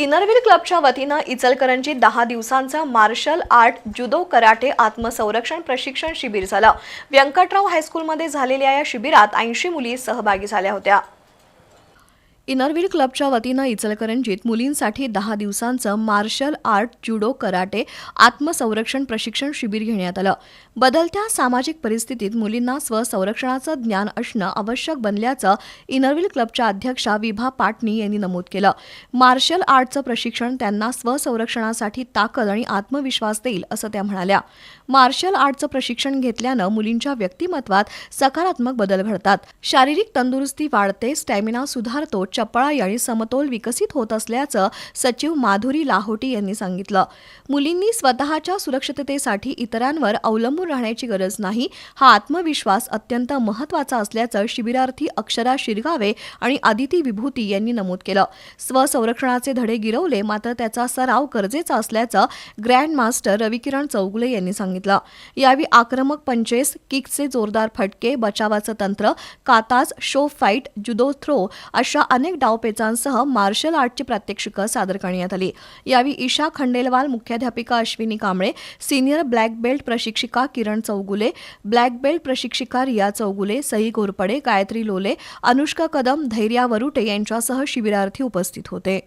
Inner Wheel क्लबच्या वतीनं इचलकरंजी दहा दिवसांचं मार्शल आर्ट जुदो कराटे आत्मसंरक्षण प्रशिक्षण शिबिर झालं. व्यंकटराव हायस्कूलमध्ये झालेल्या या शिबिरात ऐंशी मुली सहभागी झाल्या होत्या. इनरव्हील क्लबच्या वतीनं इचलकरंजीत मुलींसाठी दहा दिवसांचं मार्शल आर्ट ज्युडो कराटे आत्मसंरक्षण प्रशिक्षण शिबिर घेण्यात आलं. बदलत्या सामाजिक परिस्थितीत मुलींना स्वसंरक्षणाचं ज्ञान असणं आवश्यक बनल्याचं इनरव्हील क्लबच्या अध्यक्षा विभा पाटणी यांनी नमूद केलं. मार्शल आर्टचं प्रशिक्षण त्यांना स्वसंरक्षणासाठी ताकद आणि आत्मविश्वास देईल असं त्या म्हणाल्या. मार्शल आर्टचं प्रशिक्षण घेतल्यानं मुलींच्या व्यक्तिमत्वात सकारात्मक बदल घडतात. शारीरिक तंदुरुस्ती वाढते स्टॅमिना सुधारतो चपळाई आणि समतोल विकसित होत असल्याचं सचिव माधुरी लाहोटी यांनी सांगितलं. मुलींनी स्वतःच्या सुरक्षिततेसाठी इतरांवर अवलंबून राहण्याची गरज नाही. हा आत्मविश्वास अत्यंत महत्त्वाचा असल्याचं शिबिरार्थी अक्षरा शिरगावे आणि आदिती विभूती यांनी नमूद केलं. स्वसंरक्षणाचे धडे गिरवले मात्र त्याचा सराव गरजेचा असल्याचं ग्रँड मास्टर रविकिरण चौगुले यांनी सांगितलं. यावेळी आक्रमक पंचेस किकचे जोरदार फटके बचावाचं तंत्र katas show fight judo throw अशा अनेक डावपेचांसह मार्शल आर्टची प्रात्यक्षिकं सादर करण्यात आली. यावेळी ईशा खंडेलवाल मुख्याध्यापिका Ashwini Kamble senior black belt प्रशिक्षिका Kiran Chougule black belt प्रशिक्षिका रिया चौगुले सई घोरपडे गायत्री लोले अनुष्का कदम धैर्या वरुटे यांच्यासह शिबिरार्थी उपस्थित होते.